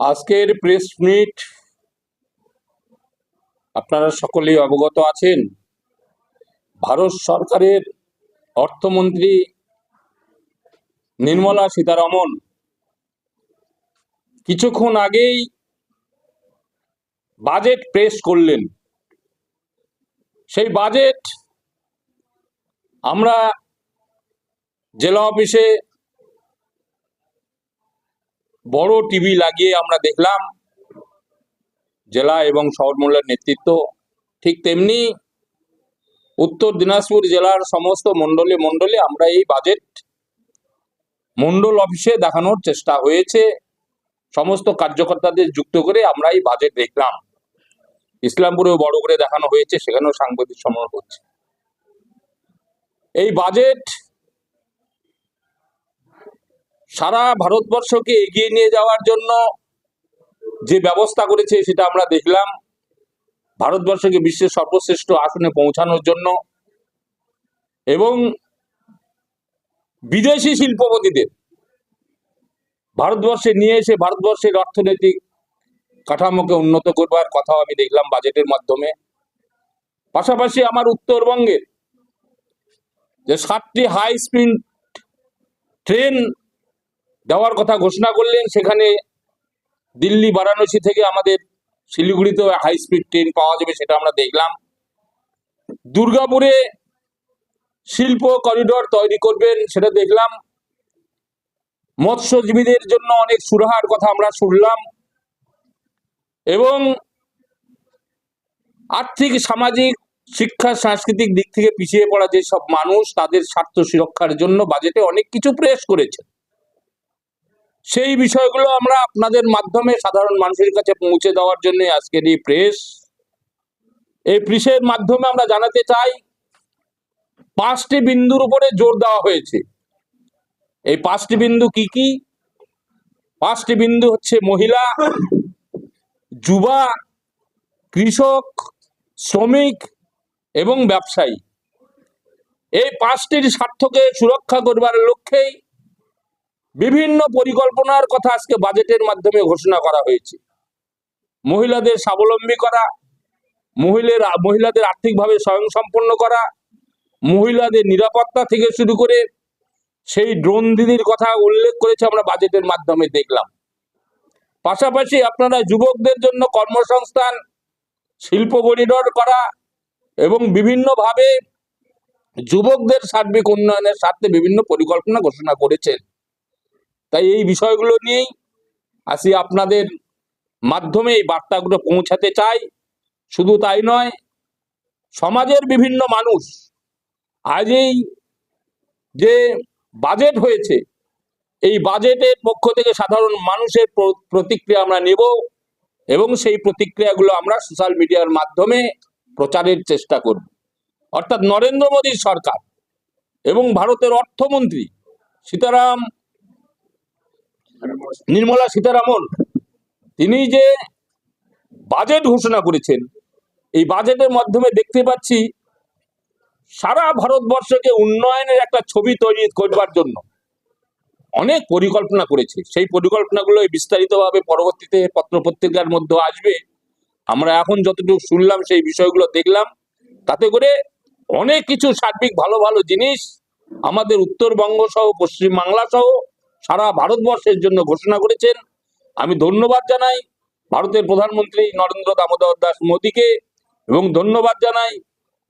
আজকের press meet আপনারা সকলেই অবগত আছেন ভারত সরকারের অর্থমন্ত্রী নির্মলা সীতারমন কিছুক্ষণ আগেই বাজেট পেশ করলেন। সেই বাজেট আমরা জেলা অফিসে বড় টিভি লাগিয়ে আমরা দেখলাম, জেলা এবং শহর মহলের নেতৃত্ব, ঠিক তেমনি উত্তর দিনাজপুর জেলার সমস্ত মণ্ডলে মণ্ডলে আমরা এই বাজেট মণ্ডল অফিসে দেখানোর চেষ্টা হয়েছে। সমস্ত কার্যকর্তাদের যুক্ত করে আমরা এই বাজেট দেখলাম। ইসলামপুরেও বড় করে দেখানো হয়েছে, সেখানেও সাংবাদিক সম্মেলন হচ্ছে। এই বাজেট সারা ভারতবর্ষকে এগিয়ে নিয়ে যাওয়ার জন্য যে ব্যবস্থা করেছে সেটা আমরা দেখলাম। ভারতবর্ষকে বিশ্বের সর্বশ্রেষ্ঠ আসনে পৌঁছানোর জন্য এবং বিদেশি শিল্পপতিদের ভারতবর্ষে নিয়ে এসে ভারতবর্ষের অর্থনৈতিক কাঠামোকে উন্নত করবার কথাও আমি দেখলাম বাজেটের মাধ্যমে। পাশাপাশি আমার উত্তরবঙ্গের যে সাতটি হাই স্পিড ট্রেন দেওয়ার কথা ঘোষণা করলেন, সেখানে দিল্লি, বারাণসী থেকে আমাদের শিলিগুড়িতে হাই স্পিড ট্রেন পাওয়া যাবে সেটা আমরা দেখলাম। দুর্গাপুরে শিল্প করিডোর তৈরি করবেন, সেটা দেখলাম। মৎস্যজীবীদের জন্য অনেক সুরাহার কথা আমরা শুনলাম। এবং আর্থিক, সামাজিক, শিক্ষা, সাংস্কৃতিক দিক থেকে পিছিয়ে পড়া যেসব মানুষ, তাদের স্বার্থ সুরক্ষার জন্য বাজেটে অনেক কিছু প্রেস করেছে। সেই বিষয়গুলো আমরা আপনাদের মাধ্যমে সাধারণ মানুষের কাছে পৌঁছে দেওয়ার জন্য আজকের এই প্রেস এই প্রেসের মাধ্যমে আমরা জানাতে চাই, পাঁচটি বিন্দুর উপরে জোর দেওয়া হয়েছে। এই পাঁচটি বিন্দু কি কি? পাঁচটি বিন্দু হচ্ছে মহিলা, যুবা, কৃষক, শ্রমিক এবং ব্যবসায়ী। এই পাঁচটির স্বার্থকে সুরক্ষা করবার লক্ষ্যেই বিভিন্ন পরিকল্পনার কথা আজকে বাজেটের মাধ্যমে ঘোষণা করা হয়েছে। মহিলাদের স্বাবলম্বী করা মহিলার মহিলাদের আর্থিকভাবে স্বয়ংসম্পন্ন করা, মহিলাদের নিরাপত্তা থেকে শুরু করে সেই ড্রোন দিদির কথা উল্লেখ করেছে আমরা বাজেটের মাধ্যমে দেখলাম। পাশাপাশি আপনারা যুবকদের জন্য কর্মসংস্থান, শিল্প করিডর করা এবং বিভিন্নভাবে যুবকদের সার্বিক উন্নয়নের স্বার্থে বিভিন্ন পরিকল্পনা ঘোষণা করেছেন। তাই এই বিষয়গুলো নিয়েই আসি আপনাদের মাধ্যমে এই বার্তাগুলো পৌঁছাতে চাই। শুধু তাই নয়, সমাজের বিভিন্ন মানুষ আজ এই যে বাজেট হয়েছে, এই বাজেটের পক্ষ থেকে সাধারণ মানুষের প্রতিক্রিয়া আমরা নেব এবং সেই প্রতিক্রিয়াগুলো আমরা সোশ্যাল মিডিয়ার মাধ্যমে প্রচারের চেষ্টা করব। অর্থাৎ নরেন্দ্র মোদীর সরকার এবং ভারতের অর্থমন্ত্রী সীতারাম নির্মলা সীতারামন, তিনি যে বাজেট ঘোষণা করেছেন, এই বাজেটের মাধ্যমে দেখতে পাচ্ছি সারা ভারতবর্ষকে উন্নয়নের একটা ছবি তৈরি করবার জন্য অনেক পরিকল্পনা করেছে। সেই পরিকল্পনাগুলো বিস্তারিতভাবে পরবর্তীতে পত্রপত্রিকার মধ্যে আসবে। আমরা এখন যতটুকু শুনলাম সেই বিষয়গুলো দেখলাম। তাতে করে অনেক কিছু সার্বিক ভালো ভালো জিনিস আমাদের উত্তরবঙ্গ সহ পশ্চিম বাংলা সহ সারা ভারতবর্ষের জন্য ঘোষণা করেছেন। আমি ধন্যবাদ জানাই ভারতের প্রধানমন্ত্রী নরেন্দ্র দামোদর দাস মোদীকে এবং ধন্যবাদ জানাই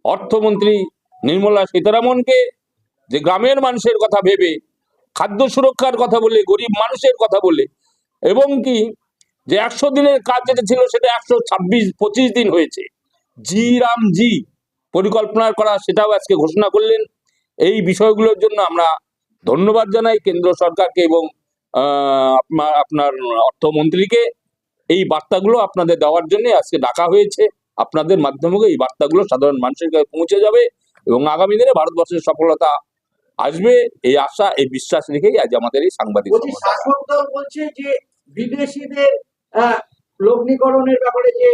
অর্থমন্ত্রী নির্মলা সীতারামনকে যে গ্রামের মানুষের কথা ভেবে, খাদ্য সুরক্ষার কথা বলে, গরিব মানুষের কথা বলে এবং কি যে একশো দিনের কাজ যেটা ছিল সেটা একশো ছাব্বিশ, পঁচিশ দিন হয়েছে। জি রাম জি পরিকল্পনা করা সেটাও আজকে ঘোষণা করলেন। এই বিষয়গুলোর জন্য আমরা ধন্যবাদ জানাই কেন্দ্র সরকারকে এবং আপনার অর্থমন্ত্রীকে। এই বার্তাগুলো আপনাদের দেওয়ার জন্য আজকে ডাকা হয়েছে। আপনাদের মাধ্যমে এই বার্তাগুলো সাধারণ মানুষের কাছে পৌঁছে যাবে এবং আগামী দিনে ভারতবর্ষের সফলতা আসবে। এই আশা এই বিশ্বাস রেখেই আজ আমাদের এই সাংবাদিক বলছি যে বিদেশিদের লগ্নিকরণের ব্যাপারে যে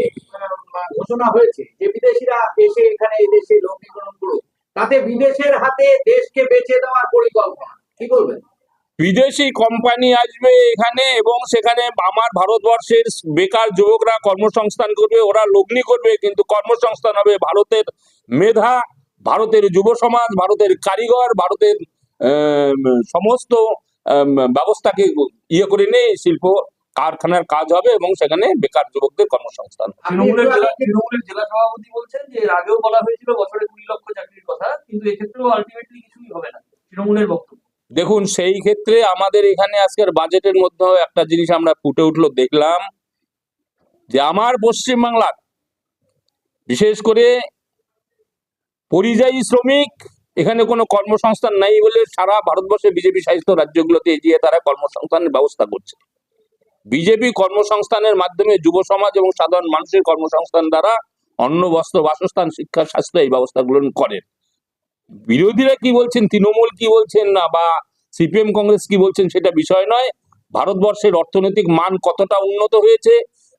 ঘোষণা হয়েছে যে বিদেশিরা এসে এখানে লগ্নিকরণ করুক। তাতে বিদেশের হাতে দেশকে বেঁচে দেওয়ার পরিকল্পনা। কি বলবেন? বিদেশি কোম্পানি আসবে এখানে এবং সেখানে আমার ভারতবর্ষের বেকার যুবকরা কর্মসংস্থান করবে ওরা লগ্নি করবে কিন্তু কর্মসংস্থান হবে ভারতের মেধা ভারতের যুব সমাজ ভারতের কারিগর ভারতের সমস্ত ব্যবস্থাকে ইয়ে করে নিয়ে শিল্প কারখানার কাজ হবে এবং সেখানে বেকার যুবকদের কর্মসংস্থান জেলা সভাপতি বলছেন যে আগেও বলা হয়েছিল বছরে কিন্তু এক্ষেত্রেও আলটিমেটলি কিছুই হবে না, তৃণমূলের বক্তব্য। দেখুন, সেই ক্ষেত্রে আমাদের এখানে আজকের বাজেটের মধ্যে একটা জিনিস আমরা ফুটে উঠল, দেখলাম যে আমার পশ্চিমবাংলার, বিশেষ করে পরিযায়ী শ্রমিক, এখানে কোনো কর্মসংস্থান নাই বলে সারা ভারতবর্ষে বিজেপি শাসিত রাজ্যগুলোতে এগিয়ে তারা কর্মসংস্থানের ব্যবস্থা করছে। বিজেপি কর্মসংস্থানের মাধ্যমে যুব সমাজ এবং সাধারণ মানুষের কর্মসংস্থান দ্বারা অন্ন বস্ত্র বাসস্থান, শিক্ষা, স্বাস্থ্য এই ব্যবস্থাগুলো করেন বিরোধীরা কি বলছেন? তৃণমূল কি বলছেন না? বা সিপিএম কংগ্রেস কি বলছেন সেটা বিষয় নয়। ভারতবর্ষের অর্থনৈতিক মান কতটা উন্নত হয়েছে?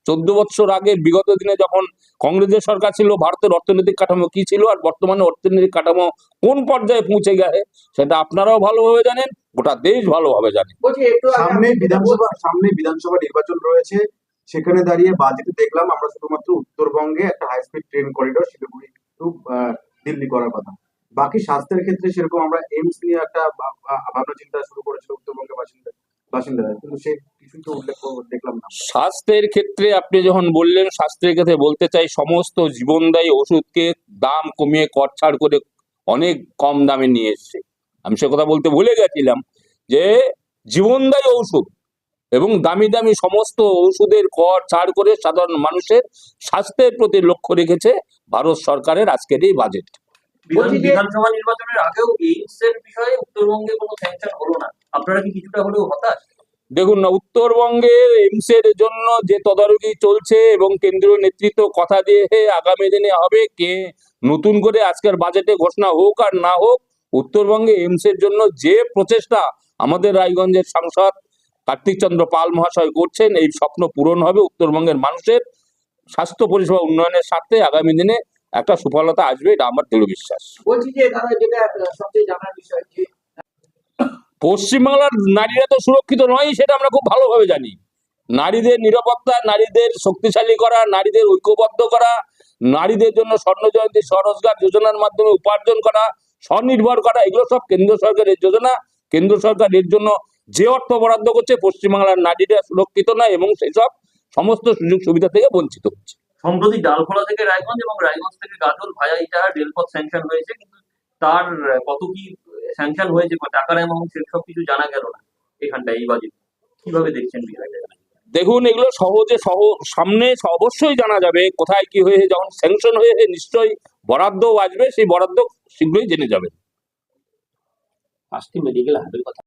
চোদ্দ বছর আগে বিগত দিনে যখন কংগ্রেসের সরকার ছিল ভারতের অর্থনৈতিক কাঠামো কি ছিল আর বর্তমানে অর্থনৈতিক কাঠামো কোন পর্যায়ে পৌঁছে গেছে সেটা আপনারাও ভালোভাবে জানেন গোটা দেশ ভালোভাবে জানে। সামনে বিধানসভা সামনে বিধানসভা নির্বাচন রয়েছে সেখানে দাঁড়িয়ে বাজেটে দেখলাম আমরা শুধুমাত্র উত্তরবঙ্গে একটা high speed train corridor Siliguri to Delhi করার কথা। বাকি স্বাস্থ্যের ক্ষেত্রে সেরকম আমরা এইমস নিয়ে একটা ভাবনা চিন্তা শুরু করেছিল উত্তরবঙ্গের বাসিন্দা স্বাস্থ্যের ক্ষেত্রে আপনি যখন বললেন, স্বাস্থ্যের ক্ষেত্রে বলতে চাই, সমস্ত জীবনদায়ী ওষুধকে দাম কমিয়ে করছাড় করে অনেক কম দামে নিয়ে এসছে। আমি সে কথা বলতে ভুলে গেছিলাম যে, জীবনদায়ী ঔষধ এবং দামি দামি সমস্ত ওষুধের কর ছাড় করে সাধারণ মানুষের স্বাস্থ্যের প্রতি লক্ষ্য রেখেছে ভারত সরকারের আজকের এই বাজেট বিধানসভা নির্বাচনের আগেও বিষয়ে উত্তরবঙ্গে কোনো স্যাংশন হলো না। আপনারা কি কিছুটা হলেও হতাশ? দেখুন না উত্তরবঙ্গের জন্য যে তদারকি চলছে এবং কেন্দ্রীয় নেতৃত্ব কথা দিয়ে আগামী দিনে হবে কে নতুন করে আজকের বাজেটে ঘোষণা হোক আর না হোক উত্তরবঙ্গে এমসের জন্য যে প্রচেষ্টা আমাদের রায়গঞ্জের সাংসদ কার্তিক চন্দ্র পাল মহাশয় করছেন এই স্বপ্ন পূরণ হবে উত্তরবঙ্গের মানুষের স্বাস্থ্য পরিষেবা উন্নয়নের স্বার্থে আগামী দিনে। একটা সুফলতা আসবে এটা আমার দৃঢ় বিশ্বাস। পশ্চিমবাংলার নারীরা তো সুরক্ষিত নয় সেটা আমরা খুব ভালোভাবে জানি। নারীদের নিরাপত্তা নারীদের শক্তিশালী করা নারীদের ঐক্যবদ্ধ করা নারীদের জন্য স্বর্ণ জয়ন্তী স্বরোজগার যোজনার মাধ্যমে উপার্জন করা স্বনির্ভর করা এগুলো সব কেন্দ্র সরকারের যোজনা। কেন্দ্র সরকার এর জন্য যে অর্থ বরাদ্দ করছে পশ্চিমবাংলার নারীরা সুরক্ষিত নয় এবং সেসব সমস্ত সুযোগ সুবিধা থেকে বঞ্চিত হচ্ছে। সম্প্রতি ডালখোলা থেকে রায়গঞ্জ এবং রায়গঞ্জ থেকে গাজল ভায়া ইটাহার রেলপথ স্যাংশন হয়েছে কিন্তু তার কত কি স্যাংশন হয়েছে বা টাকার অ্যামাউন্ট সেসব কিছু জানা গেল না এখানটায় এই বাজেট। কীভাবে দেখছেন দেখুন এগুলো সহজে সহ সামনে অবশ্যই জানা যাবে কোথায় কি হয়ে যখন স্যাংশন হয়ে নিশ্চয়ই বরাদ্দ আসবে সেই বরাদ্দ শীঘ্রই জেনে যাবে পাঁচটি মেডিকেল হাবের কথা।